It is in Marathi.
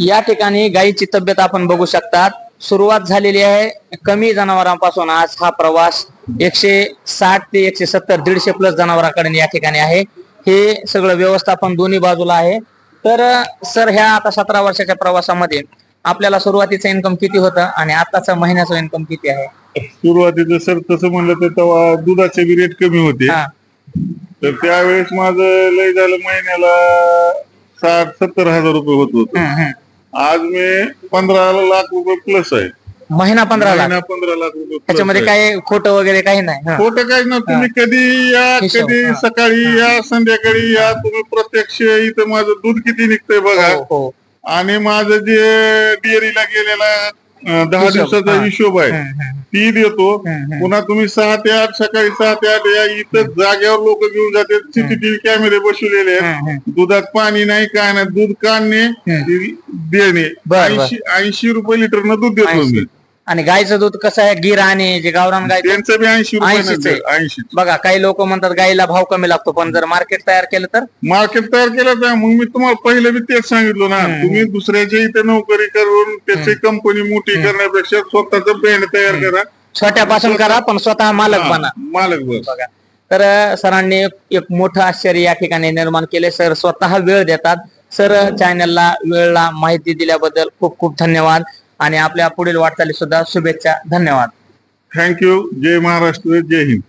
या ठिकाणी गायीची तब्येत आपण बघू शकतात. सुरुवात झालेली आहे कमी जनावरांपासून. आज हा प्रवास एकशे साठ ते एकशे सत्तर दीडशे प्लस जनावरांकडे या ठिकाणी आहे. हे सगळं व्यवस्थापन दोन्ही बाजूला आहे. तर सर ह्या आता सतरा वर्षाच्या प्रवासामध्ये आपल्याला सुरुवातीचं इन्कम किती होतं आणि आताचा महिन्याचं इन्कम किती आहे? सुरुवातीचं सर तसं म्हणलं तर तेव्हा दुधाचे बी रेट कमी होते. हा. तर त्यावेळेस माझं लय झालं महिन्याला साठ सत्तर हजार रुपये होत होत. आज मी पंधरा लाख रुपये प्लस आहे महिना पंधरा लाख महिना पंधरा लाख रुपये plus त्याच्यामध्ये आहे. काय खोटं वगैरे काही नाही हा. खोटं काही ना तुम्ही कधी या हिशोब, कधी हा. सकाळी या संध्याकाळी या तुम्ही प्रत्यक्ष इथं माझं दूध किती निघतंय बघा हो, हो. आणि माझं जे डेअरीला गेलेला अं, दहा हिशोब, दिवसाचा हा. हिशोब आहे. ती देतो. पुन्हा तुम्ही सहा ते आठ सकाळी सहा ते आठ या इथं जागेवर लोक घेऊन जाते सीसीटीव्ही कॅमेरे बसवलेले आहेत. दुधात पाणी नाही काय नाही दूध काढणे. देणे. ऐंशी ऐंशी रुपये लिटरनं दूध देतो मी 80. आणि गायचं दूध कसं आहे? गिर आणि जे गावरान गाय त्यांचं बी ऐंशी 80 चं रुपये आहे. ऐंशी बघा काही लोक म्हणतात गायीला भाव कमी लागतो पण जर मार्केट तयार केलं तर? मार्केट तयार केलं तर मग मी तुम्हाला पहिलं बी तेच सांगितलं ना. तुम्ही दुसऱ्याच्या इथे नोकरी करून त्याची कंपनी मोठी करण्यापेक्षा स्वतःच ब्रँड तयार करा. छोट्यापासून करा पण स्वतः मालक हा, बना. मालक बघा. तर सरांनी एक- एक मोठं आश्चर्य या ठिकाणी निर्माण केले. सर स्वतः वेळ देतात. सर चॅनलला वेळला माहिती दिल्याबद्दल खूप खूप धन्यवाद. आणि आपल्या पुढील वाटचाली सुद्धा शुभेच्छा धन्यवाद. थँक्यू जय महाराष्ट्र जय हिंद.